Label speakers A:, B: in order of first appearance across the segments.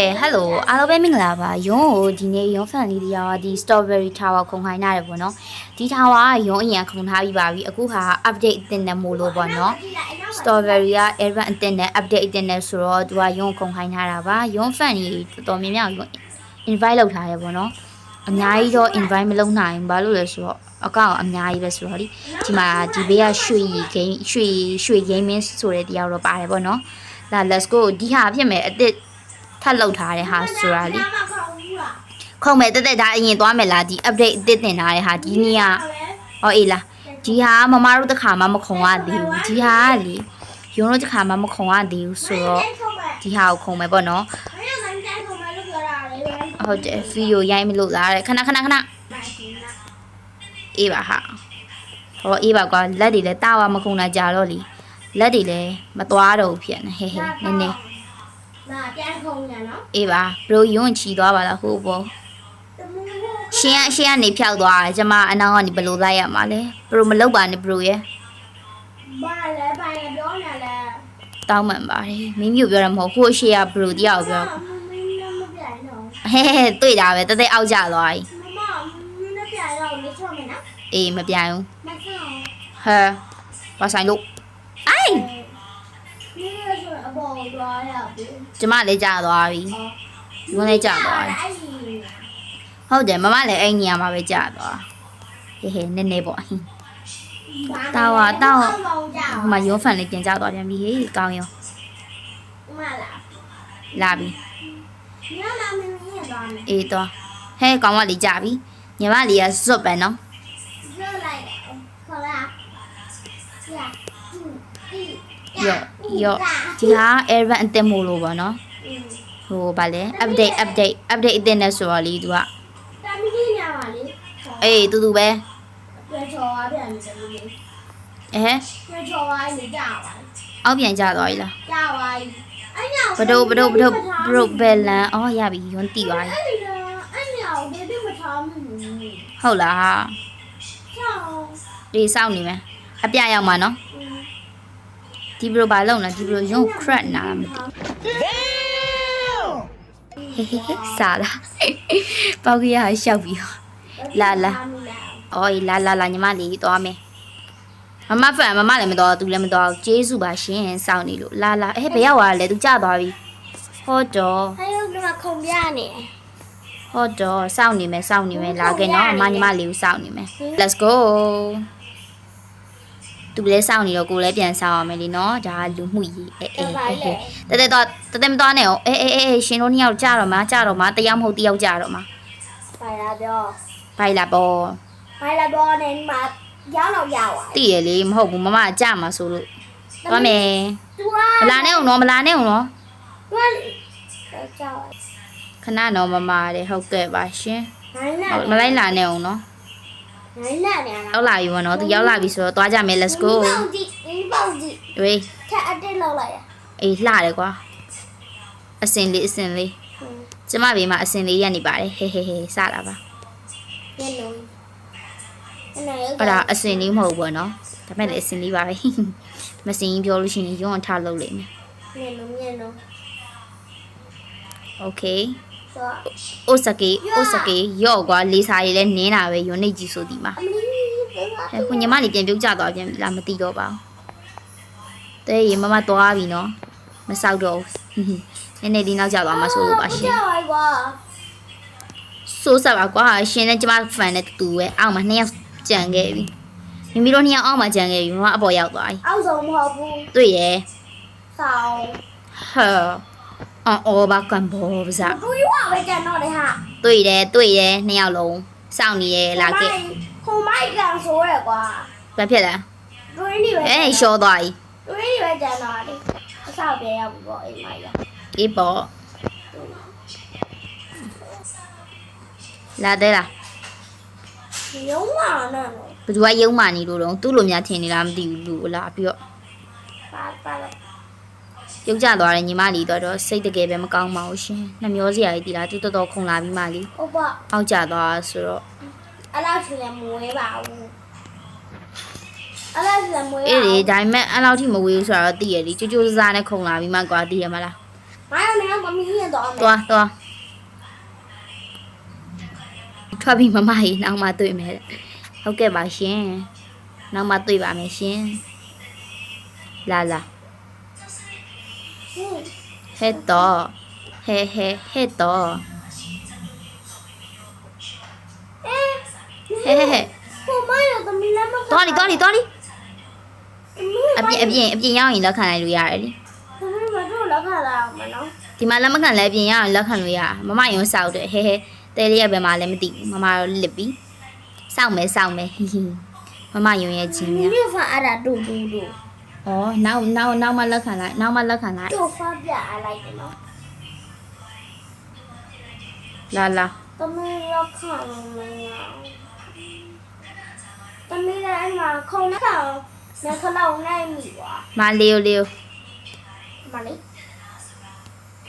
A: ဟယ်လိုအားလုံးပဲမင်္ဂလာပါယွန်းကိုဒီနေ့ယွန်းဖန်လေးတရားဒီ strawberry tower ခုံခိုင်းရတယ်ပေါ့နော်ဒီ tower ကယွန်းအရင်ခုံထားပြီးပါပြီအခုဟာ update အတင်နဲ့မို့လို့ပေါ့နော် strawberry က Evan အတင်နဲ့ update အတင်နဲ့ဆိုတော့သူကယွန်းခုံခိုင်းထားတာပါယွန်းဖန်ကြီးတော်တော်များများယွန်း invite လုပ်ထားရပေါ့နော်အများကြီးတော့ invite မလုပ်နိုင်ဘူးဘာလို့လဲဆိုတော့အကောင့်အများကြီးပဲဆိုတော့ဒီဒီမှာဒီဘေးကရွှေရီ game ရွှေရွှေ gaming ဆိုတဲ့တရားတော့ပါတယ်ပေါ့နော်လာ let's go ဒီဟာဖြစ်မယ်အစ်စ် ထပ်လောက်ထားတဲ့ဟာဆိုတာလေခုံမဲ့တက်တက်ဒါအရင်သွားမယ်လားဒီ update အစ်စ်တင်ထားတဲ့ဟာဒီနေ့ကဟောအေးလားဒီဟာမမတို့တစ်ခါမှမခုံရသေးဘူးဒီဟာကလေရုံးတို့တစ်ခါမှမခုံရသေးဘူးဆိုတော့ဒီဟာကိုခုံမယ်ပေါ့နော်ဟုတ်တယ်ဗီဒီယိုရိုက်မလို့လားတဲ့ခဏခဏခဏအေးပါဟာဟောအေးပါကွာလက်တွေလည်းတာဝါမခုံတာကြာတော့လीလက်တွေလည်းမသွားတော့ဘူးဖြစ်နေဟဲ့ဟဲ့နည်းနည်း
B: လာပြန်ခုံညာနော်
A: အေးပါဘရိုယွန်းချီသွားပါလားဟိုဘော
B: တမူး
A: ရှင်းအရှင်းကနေဖြောက်သွားတယ်ကျမအနောက်ကနေဘယ်လိုလိုက်ရမှာလဲဘရိုမလောက်ပါနဲ့ဘရိုရဲ့
B: ဘာလဲဘာလဲပြောနေလဲ
A: တောင်းမှန်ပါတယ်မိမိကိုပြောတာမဟုတ်ခုအရှိကဘရိုတရားကိုပြော
B: မမင်းမပြန်တော့
A: ဟဲဟဲတွေ့တာပဲတသက်အောက်ကျသွားပြီ
B: မမမင်းမပြန်တော့လေချောမယ်နော်
A: အေးမပြန်ဘူး
B: မဆောင်း
A: ဟဲဘာဆိုင်လို့အိုင်
B: 你 အပေါ်ကိုသွားရပြီ
A: ကျမလည်းကြာသွားပြီဒီကနေ့ကြာသွားပြီဟုတ်တယ်မမလည်းအဲ့ညမှာပဲကြာသွားဟေးဟေးနည်းနည်းပေါ့
B: တာဝါတာဝါ
A: ဟိုမှာရုံးဖန်လေးပြန်ကြာသွားပြန်ပြီဟေးကောင်းရော
B: မလာ
A: လာပြီ
B: ညလာမင်းရသွားမယ်
A: အေးသွားဟဲ့ကောင်းကလေးကြာပြီညီမလေးကစွတ်ပဲနော်
B: စွတ်လိုက်ခေါ်လာကြာ2 3
A: ရော့ရော့ဒီဟာ error အသစ်မို့လို့ပေါ့နော်ဟိုဗာလဲ update update update အသစ်နဲ့ဆိုတော့လေ तू က
B: တာမီကြီးညာပါလေ
A: အေးတူတူပဲ
B: ပြန်ချော်ပါပြန်စမ်းလို့
A: အဲ
B: ပြန်ချော်ပါလေကြာပါ
A: အောက်ပြန်ကြသွားပြီလား
B: ကြာပါပြီ
A: အဲ့ညာဘဒုတ်ဘဒုတ်ဘဒုတ် broke balance အော်ရပြီရွန်းတိသွားပြီ
B: အဲ့ညာဘယ်ပြမထားမှု
A: ဟုတ်လား
B: ချော်
A: ဒီစောင့်နေမယ်အပြရောက်မှာနော် ဒီဘလိုဘာလုံးလဲဒီဘလိုရုံ crack နာမသိစားလာပေါကရဟာရှောက်ပြီးလာလာအော်လာလာလာညီမလေးသွားမယ်မမဖန်မမလည်းမတော်သူလည်းမတော်ကျေးဇူးပါရှင်စောင့်နေလို့လာလာအဲဘယ်ရောက်သွားလဲသူကြသွားပြီဟောတော့
B: ဟဲ့ကခုံပြနေ
A: ဟောတော့စောင့်နေမယ်စောင့်နေမယ်လာခဲ့နော်အမညီမလေးကိုစောင့်နေမယ် let's go သူလည်းစောင့်နေတော့ကိုလည်းပြန်စောင့်ရမယ်လीနော်ဒါကလူမှုရေးအေးအေးအေးတဲတဲတော့တဲတဲမသွားနဲ့အောင်အေးအေးအေးရှင်တို့နှစ်ယောက်ကြတော့မှာကြတော့မှာတယောက်မဟုတ်တယောက်ကြတော့မှာ
B: ဘိုင်လာပြော
A: ဘိုင်လာပေါ်
B: ဘိုင်လာပေါ်နဲ့ဒီမှာရောက်
A: တော့ရောက်ပါတိရလေမဟုတ်ဘူးမမကြမှာဆိုလို့သွားမယ်မလာနဲ့အောင်နော်မလာနဲ့အောင်နော်ခဏတော့မမတဲ့ဟုတ်ကဲ့ပါရှင်မလိုက်လာနဲ့အောင်နော်
B: နိုင်လာတယ်
A: ရောက်လာပြီပေါ့နော်သူရောက်လာပြီဆိုတော့သွားကြမယ် let's go
B: ပေါက်ကြည့်ပေါက်ကြည့်
A: ဝေး
B: ထပ်အတက်လောက်လိုက်ရ
A: အေးလှတယ်ကွာအစင်လေးအစင်လေးကျမဘေးမှာအစင်လေးရက်နေပါတယ်ဟေးဟေးဟေးစတာပါ
B: ညလုံး
A: အဲ့ဒါအစင်လေးမဟုတ်ဘူးနော်ဒါမဲ့လည်းအစင်လေးပါပဲမစင်ကြီးပြောလို့ရှိရင်ရုံးအောင်ထားလုပ်လိမ့်မယ်
B: ညလုံးညလုံး
A: okay အိုစကေအိုစကေယော့ကွာလေစာတွေလည်းနင်းတာပဲယောနေကြီးဆိုဒီမှာအခုညီမလေးပြန်ပြုတ်ကြသွားပြန်လားမသိတော့ပါဘူးတဲ့ရေမမသွားပြီနော်မဆောက်တော့ဘူးနည်းနည်းလေးနောက်ကြသွားမှဆိုလို့ပါရှင်ဆိုးစားပါကွာရှင်နဲ့ကျမဖန်နဲ့တူပဲအောက်မှာနှစ်ယောက်ကြံခဲ့ပြီမိမိတို့နှစ်ယောက်အောက်မှာကြံခဲ့ပြီမမအပေါ်ရောက်သွားပြီ
B: အောက်ဆုံးမဟု
A: တ်ဘူးတွေ့ရ
B: ယ်ဆောင်း
A: ဟာ အော်ဘာကံဘောပစား
B: ကိုယူအောင်ပဲကြံတော့လေဟာ
A: တွေ့တယ်တွေ့တယ်နှစ်ယောက်လုံးစောင့်နေရလာခဲ့
B: ခုံမိုက်ကန်ဆိုရကွာ
A: ဘာဖြစ်လဲ
B: တွင်းနေပဲ
A: အဲရှော့သွားပြီ
B: တွင်းနေပဲကြံတော့လေအဆောက်ပြေရောက်ပြီပေါ့အိမ်မရောက်
A: အေးပေါ့လာသေးလား
B: ယုံမာနော်
A: ဘယ်သူကယုံမာနေလို့တော့သူ့လိုများထင်နေလားမသိဘူးလူလားပြီးတော့
B: ပါပါ တော့
A: ပြုတ်ကျသွားတယ်ညီမလေးတော့တော့စိတ်တကယ်ပဲမကောင်းပါဘူးရှင်နှမျောစရာကြီးတီလားသူတော်တော်ခုန်လာပြီးမှလေ
B: ဟုတ်ပါ
A: အောက်ကျသွားဆိုတော့
B: အဲ့လောက်ချင်လည်းမဝဲပါဘူးအဲ့လောက်ချင်လည်းမဝဲ
A: အေးလေဒါပေမဲ့အဲ့လောက်ထိမဝေးဘူးဆိုတော့သိရလေကြိုးကြိုးစားစားနဲ့ခုန်လာပြီးမှကွာသိရမလား
B: မယောနဲ့မမီးရတော့မယ်
A: သွားသွားထွက်ပြီးမမကြီးနောက်မှတွေ့မယ်တဲ့ဟုတ်ကဲ့ပါရှင်နောက်မှတွေ့ပါမယ်ရှင်လာလာ
B: ဟင်း
A: ဟဲ့တော့ဟဲဟဲဟဲ့တော့
B: အေး
A: ဟဲဟဲဟဲ
B: ဟိုမယောသမီးလည်းမ
A: သွားလီသွားလီသွားလီအပြင်အပြင်အပြင်ရောက်ရင်လက်ခံလိုက်လို့ရတယ်လေ
B: သမီးမတို့လောက်ခလာအောင်မနော်
A: ဒီမှာလက်မခံလဲအပြင်ရောက်ရင်လက်ခံလို့ရမမယုံစောက်တယ်ဟဲဟဲတဲလေးရဘယ်မှာလဲမသိဘူးမမတော့လစ်ပြီစောက်မယ်စောက်မယ်ဟီဟီမမယုံရဲ့ချင်းများ
B: မြို့ဖာအဲ့ဒါတူတူတူ
A: ဩနောက်နောက်နောက်မှလက်ခံလိုက်နောက်မှလက်ခံလိုက်
B: တူဖာပြအလိုက်တယ်နော်
A: လာလာ
B: သမီးလောက်ခလို့မရသမီးလည်းအဲ့မှာခုံနဲ့ကောင်နဲ့ခလောက်နိုင်မိပါ
A: မလေးလေး
B: မလေး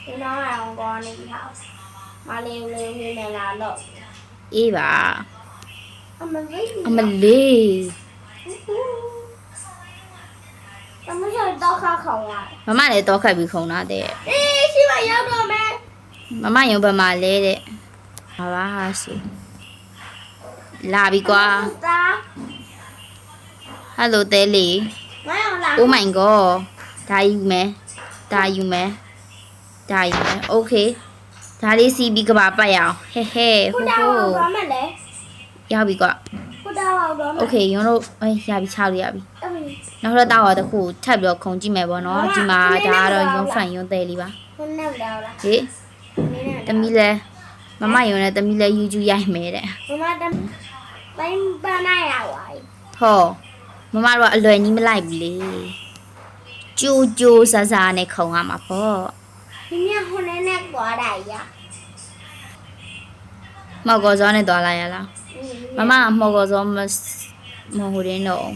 B: ဒီနောက်အောင်ကောနေပြီဟာ မလေးလေးလေးနဲ့လာတော့
A: အေးပါ
B: အမလေး
A: အမလေး
B: သမီးတော့ခါခေါင်လာ
A: မမလည်းတော့ခတ်ပြီးခုံတာတဲ့
B: အေးရှိမရောက်တော့မယ်
A: မမယုံဘယ်မှာလဲတဲ့ဟာပါဟာစီလာပြီကွာ
B: တာ
A: ဟယ်လိုတဲလေး
B: မအောင်လာ
A: Oh my god ဒါယူမယ်ဒါယူမယ်ဒါယူမယ် okay ဒါလေးစီးပြီးကဘာပတ်ရအောင်ဟဲဟဲ
B: ခု
A: ဟို
B: တော
A: ဟို
B: င်းတော့မယ်လေ
A: ရောက်ပြီကွာ
B: ခုတောင်းတော့မယ်
A: okay ရုံးတို့အေးရပြီချလို့ရပြီ
B: အမေ
A: နောက်တော့တောက်ရတစ်ခုထပ်ပြီးတော့ခုံကြည့်မယ်ပေါ့နော်ဒီမှာဒါကတော့ရုံးဖန်ရုံးတဲလေးပါ
B: ခုနဲ့လာလား
A: ဟေးတမီလဲမမယုံနဲ့တမီလဲယူကျူရိုက်မယ်တဲ့
B: မမတမ်းတိုင်းပန်းနိုင်ရပါ
A: ဟောမမတို့ကအလွယ်နီးမလိုက်ဘူးလေကြိုးကြိုးဆာဆာနဲ့ခုံရမှာပေါ့
B: ဒီမြခုနဲ့နဲ့ကွာတာရ
A: မောက်ကောစောနဲ့သွားလိုက်ရလားမမကမောက်ကောစောမမဟိုရင်းတော့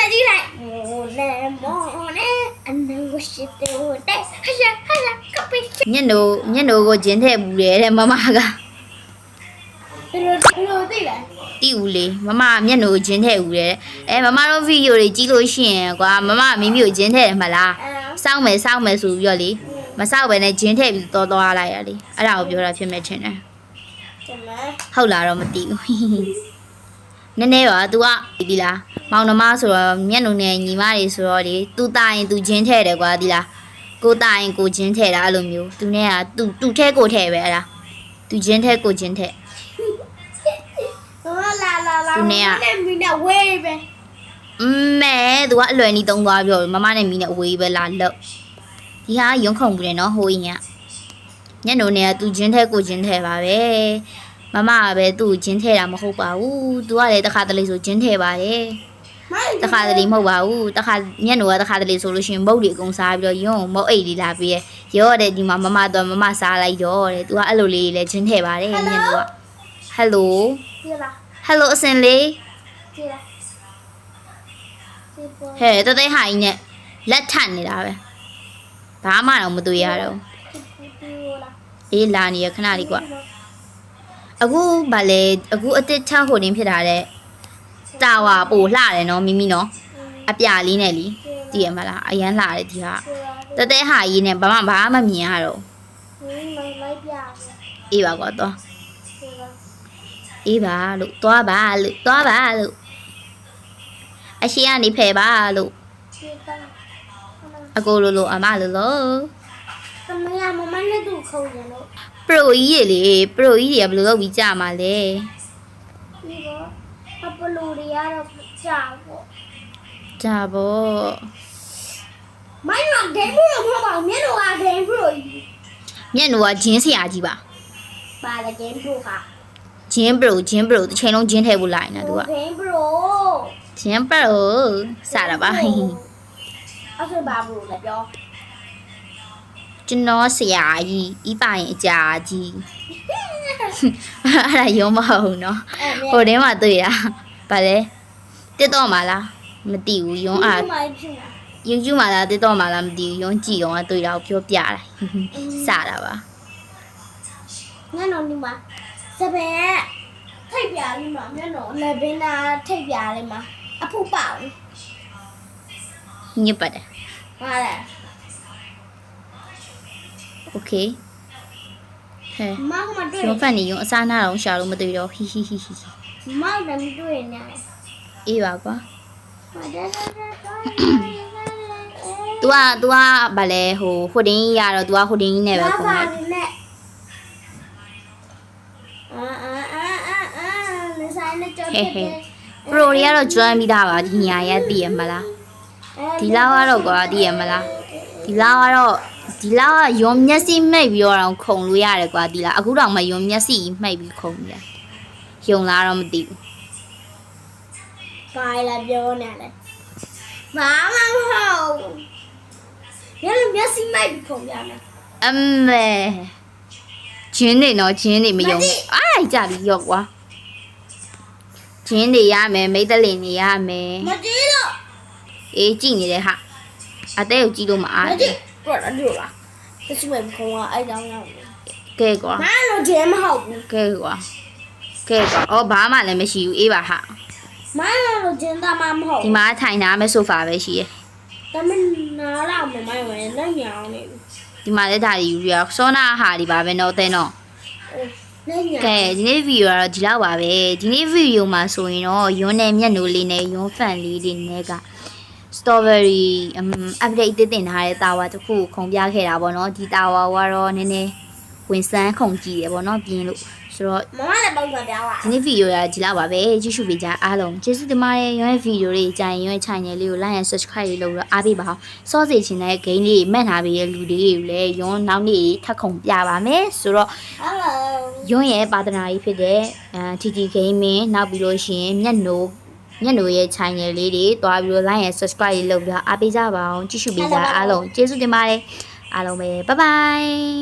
B: ဟဲ့ယူနေကြည့်လိုက်ဟိုလေမောနဲ့အနဝရှိတဲ့ဟိုတဲ့ဟာရှာဟာရှာကပိ
A: ညက်နိုညက်နိုကိုဂျင်းထည့်ဘူးလေတဲ့မမက
B: ဒီလိုဒီလိုသိလား
A: တိဦးလေမမမျက်နှာကိုဂျင်းထည့်ဦးတယ်အဲမမတို့ဗီဒီယိုတွေကြည့်လို့ရှိရင်ကွာမမမိမိကိုဂျင်းထည့်တယ်မလား
B: အဲ
A: စောင့်မယ်စောင့်မယ်ဆိုပြီးတော့လေမစောင့်ပဲနဲ့ဂျင်းထည့်ပြီးတော့သွားလိုက်ရလေအဲ့ဒါကိုပြောတာဖြစ်မဲ့ထင်တယ်
B: ကျမ
A: ဟုတ်လားတော့မသိဘူး နည်းနည်းပါ तू ကဒီလားမောင်နှမဆိုတော့မျက်နှာနဲ့ညီမတွေဆိုတော့လေ तू တာရင် तू ဂျင်းထည့်တယ်ကွာဒီလားကိုတာရင်ကိုဂျင်းထည့်တာအဲ့လိုမျိုး तू နဲ့က तू तू ထဲကိုထည့်ပဲအဲ့ဒါ तू ဂျင်းထည့်ကိုဂျင်းထည့်
B: မမလာလာလာ
A: သူနဲ့က
B: နဲ့မင်းနဲ့ဝေးပဲ
A: အမဲသူကအလွယ်နီးသုံးသွားပြောမမနဲ့မီးနဲ့အဝေးပဲလာလောက်ဒီဟာရုံခုံဘူးတယ်နော်ဟိုရင်ကညနိုနဲ့ကသူဂျင်းထဲကိုဂျင်းထဲပါပဲ မမကပဲသူ့ကိုဂျင်းထဲတာမဟုတ်ပါဘူးသူကလည်းတခါတလေဆိုဂျင်းထဲပါတယ်
B: မ
A: တခါတလေမဟုတ်ပါဘူးတခါညနိုကတခါတလေဆိုလို့ရှိရင်မုတ်တွေအကုန်စားပြီးတော့ရုံမုတ်အိတ်လေးလာပြီးရရောတဲ့ဒီမှာမမတော့မမစားလိုက်တော့တဲ့သူကအဲ့လိုလေးလည်းဂျင်းထဲပါတယ်ညနိုကဟယ်လို
B: ဒီလား
A: ဟယ်လိုအစင်လေး
B: ဒီလားဒီပေါ်
A: ဟဲ့တသိဟာကြီးနဲ့လက်ထပ်နေတာပဲဘာမှတော့မတွေ့ရတော့
B: ဒီလား
A: အေးလာနေရခဏလေးကွာ အခုဗာလေအခုအတစ်ချဟိုတင်းဖြစ်တာတဲ့တာဝါပိုလှတယ်နော်မိမိနော်အပြာလေးနဲ့လीတည်ရမလားအရန်လှတယ်ဒီဟာတသိဟာကြီးနဲ့ဘာမှဘာမှမမြင်ရတော့
B: မင်းလိုက်ပြတယ်
A: အေးပါကွာတော့
B: ဒီလား
A: အေးပါလို့သွားပါလို့သွားပါလို့အရှိကနေဖယ်ပါလို့
B: ဒီကနေ့
A: အကိုလိုလိုအမလိုလို
B: သမီးကမမနဲ့သူခုံတယ်လို့
A: ပရိုကြီးရေလေပရိုကြီးတွေကဘယ်လိုလုပ်ပြီးကြာမှာလဲ
B: ဒီတော့အပလူတွေကတော့ကြာပေါ့
A: ကြာပေါ့
B: မိုင်းကဂိမ်းဘရိုမဟုတ်ပါဘူးမျက်နှာကဂိမ်းဘရိုကြီး
A: မျက်နှာကဂျင်းဆရာကြီးပါ
B: ပါလေဂိမ်းဘရိုက
A: ဂျင်းပရိုဂျင်းပရိုတစ်ချိန်လုံးဂျင်းထည့်ဖို့လိုက်နေတာသူက
B: ဂိမ်းဘရို
A: ဂျင်းပရိုစတာပါ
B: အဲ့ဆိုဘာဘရိုလဲပြော
A: ကျွန်တော်ဆရာကြီးဤပိုင်အကြာကြီးအဲ့ဒါရုံးမဟုတ်နော်
B: အဲ့
A: ဟိုတင်းမှာတွေ့တာဗာလဲတက်တော့မှာလားမသိဘူးရုံးအား
B: မိုင်းဖြစ်တာ
A: YouTube မှာလားတက်တော့မှာလားမသိဘူးရုံးကြည့်အောင်ကတွေ့တာကိုပြောပြတာစတာပါ
B: ညနော်ဒီမှာစပယ်ကထိတ်ပြလေးမှာမျက်နှာလက်ဘင်းနာထိတ်ပြလေးမှာအဖူပေါက်
A: ညစ်ပတ်တယ်
B: ဟာလေတ
A: โอเคဟဲ့
B: မမကမတွေ့
A: ရုံဖန်နေရုံအစားနာတော့ရှာလို့မတွေ့တော့ဟီဟီဟီဟီ
B: မမလည်းမတွေ့နေ
A: အေးပါကွာ
B: မတဲ့
A: तू อ่ะ तू อ่ะဗာလဲဟိုဟိုတင်းကြီးရတော့ तू อ่ะဟိုတင်းကြီးနဲ့ပဲခုံလိုက်
B: နဲ့အာအာအာအာအာလေဆိုင်နဲ့ကြောက်တယ်
A: ပရိုတွေကတော့ကျွမ်းပြီးသားပါဒီညာရက်တည်ရမလားဒီလောက်ကတော့ကွာတည်ရမလားဒီလောက်ကတော့ ဒီလောက်ကယုံမျက်စိမှိတ်ပြီးတော့ခုံလို့ရတယ်ကွာဒီလားအခုတော့မှယုံမျက်စိမှိတ်ပြီးခုံရယုံလားတော့မသိဘူး
B: ကိုင်လာပြောနေတယ်ဘာမှမဟုတ်ရလည်းမျက်စိမိုက်ပြီးခုံပြမယ်
A: အမေဂျင်းနေတော့ဂျင်းနေမယုံအားကြပြီရော့ကွာဂျင်းနေရမယ်မိတ်တလင်နေရမယ်
B: မကြည့်တော့
A: အေးကြည့်နေတယ်ဟာအသေးကိုကြည့်လို့မအား
B: မကြ
A: ဘူး
B: ည့်တော့တော့လားမျက်စိမိုက်ပြီးခုံကအဲ့တောင်ရောက်နေ
A: ကဲကွာ
B: မလို့ကျဲမဟုတ်ဘူး
A: ကဲကွာကဲကွာအော်ဘာမှလည်းမရှိဘူးအေးပါဟာ
B: မလို့ကျင်းသားမမဟုတ်
A: ဒီမှာထိုင်ထားမဲ့ဆိုဖာပဲရှိတယ်
B: တမင်နာလာမမိုင်းဝင်လက်ညောင်းနေပြီ
A: ဒီမှာလည်းဒါတွေယူရစောနာဟာဒီပါပဲတော့တဲ့နော်
B: လက်ညောင်း
A: ကဲဒီနေ့ဗီဒီယိုကတော့ဒီလောက်ပါပဲဒီနေ့ဗီဒီယိုမှာဆိုရင်တော့ယွန်းနဲ့မျက်နှာလေးနဲ့ယွန်းဖန်လေးတွေနဲ့က strawberry um update တင်တင်ထားတဲ့တာဝါတစ်ခုကိုခုံပြခဲ့တာပေါ့နော်ဒီတာဝါကတော့နည်းနည်းဝင်စမ်းခုံကြည့်တယ်ပေါ့နော်ပြင်းလို့ဆိုတော့
B: မမလည်းပုံစံပြပါ
A: ဒီနေ့ဗီဒီယိုကဒီလောက်ပါပဲကြည့်ရှုပေးကြအားလုံးကျေးဇူးတင်ပါတယ်ရွေးဗီဒီယိုလေးကြိုင်ရွေး channel လေးကို like and subscribe လေးလုပ်ပြီးတော့အားပေးပါအောင်စောစေချင်တဲ့ game လေးမှတ်ထားပေးတဲ့လူတွေကိုလည်းရွန်းနောက်နေ့ထပ်ခုံပြပါမယ်ဆိုတော့
B: Hello
A: ရွန်းရဲ့ပါတနာကြီးဖြစ်တဲ့အဲ TT Gaming နောက်ပြီးလို့ရှိရင်မျက်နှိုး မျက်နှိုးရဲ့ channel လေးတွေတွားပြီးတော့ like and subscribe လေးလုပ်ပြီးတော့အားပေးကြပါအောင်ကြည့်ရှုပေးကြအားလုံးကျေးဇူးတင်ပါတယ်အားလုံးပဲ bye bye